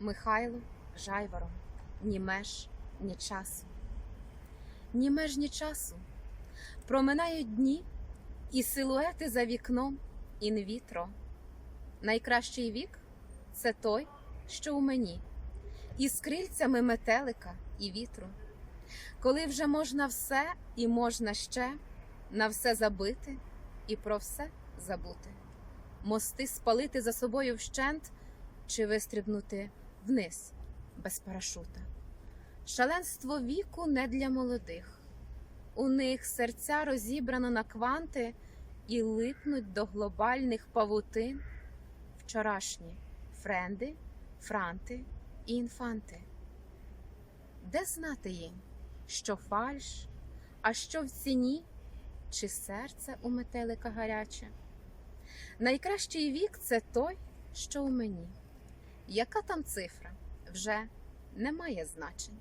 Михайло Жайвором, ні меж, ні часу. Ні меж, ні часу. Проминають дні і силуети за вікном інвітро. Найкращий вік це той, що у мені, із крильцями метелика і вітру. Коли вже можна все і можна ще на все забити і про все забути, мости спалити за собою вщент чи вистрибнути вниз без парашута. Шаленство віку не для молодих. У них серця розібрано на кванти і липнуть до глобальних павутин вчорашні френди, франти і інфанти. Де знати їм, що фальш, а що в ціні, чи серце у метелика гаряче? Найкращий вік це той, що у мені. Яка там цифра вже не має значень.